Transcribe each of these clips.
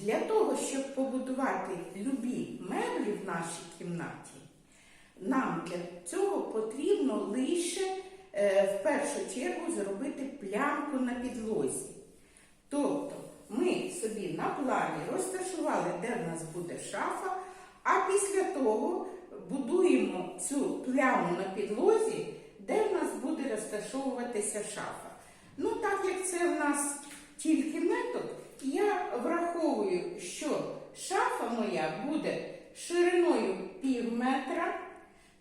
Для того, щоб побудувати любі меблі в нашій кімнаті, нам для цього потрібно лише е, в першу чергу зробити плямку на підлозі. Тобто ми собі на плані розташували, де в нас буде шафа, а після того будуємо цю пляму на підлозі, де в нас буде розташовуватися шафа. Ну, так як це в нас тільки метод, я враховую, що шафа моя буде шириною пів метра.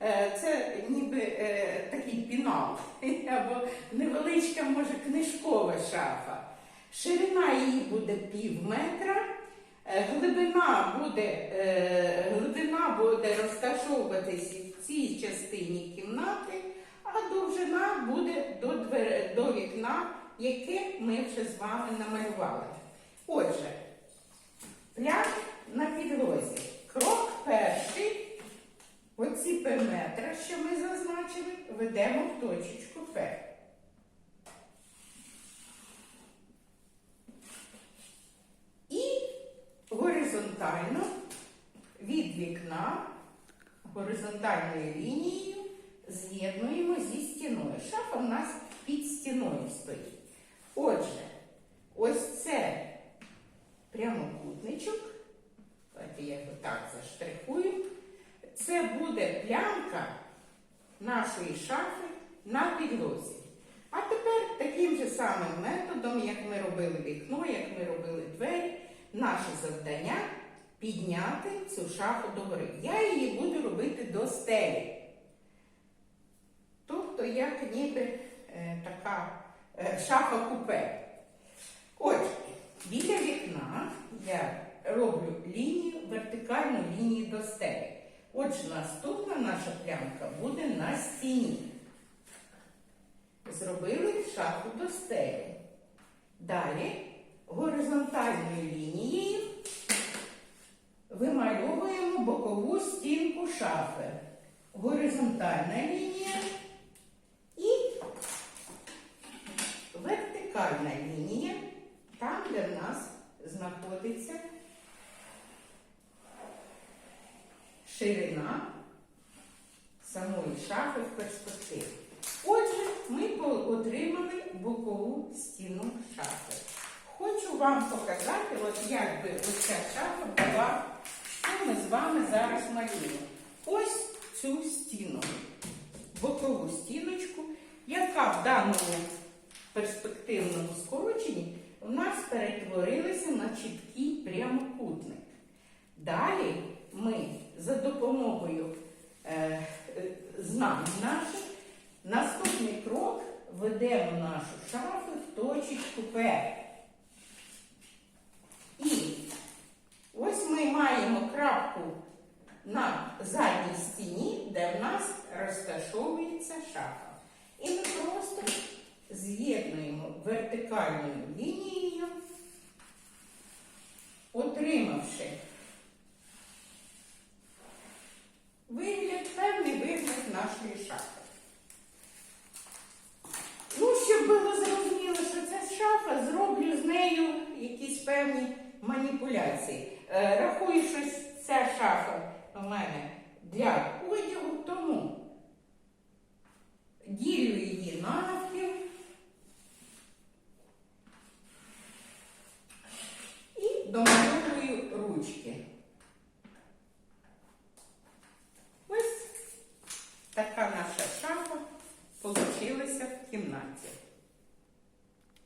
Е, Це ніби е, такий пінал або невеличка, може, книжкова шафа. Ширина її буде пів метра, е, глибина буде, глибина буде розташовуватися в цій частині кімнати, а довжина буде до, двер... до вікна, яке ми вже з вами намалювали. Отже, пляж на підлозі. Крок перший. Оці периметри, що ми зазначили, ведемо в точечку П. І горизонтально від вікна горизонтальною лінією з'єднуємо зі стіною. Шафа в нас під стіною стоїть. Отже, ось це прямокутничок. Давайте я його так заштрихую. Це буде плямка нашої шафи на підлозі. А тепер таким же самим методом, як ми робили вікно, як ми робили двері, наше завдання підняти цю шафу догори. Я її буду робити до стелі. Тобто, як ніби е, така е, шафа купе. Отже, біля вікна я роблю лінію, вертикальну лінію до стелі. Отже, наступна наша плямка буде на стіні. Зробили шафу до стелі. Далі горизонтальною лінією вимальовуємо бокову стінку шафи. Горизонтальна лінія і вертикальна лінія, там, де в нас знаходиться ширина самої шафи в перспективі. Отже, ми отримали бокову стіну шафи. Хочу вам показати, от як би ось ця шафа була, що ми з вами зараз малюємо. Ось цю стіну, бокову стіночку, яка в даному перспективному скороченні у нас перетворилася на чіткий прямокутник. Далі ми за допомогою е, знань наших наступний крок ведемо нашу шафу в точечку П. І ось ми маємо крапку на задній стіні, де в нас розташовується шафа. І ми просто з'єднуємо вертикальною лінією, отримавши вигляд, певний вигляд нашої шафи. Ну, щоб було зрозуміло, що це шафа, зроблю з нею якісь певні маніпуляції. Е, рахую, що ця шафа у мене для одягу, тому ділю її навпіл і домальовую ручки. Ось така наша шафа получилася в кімнаті.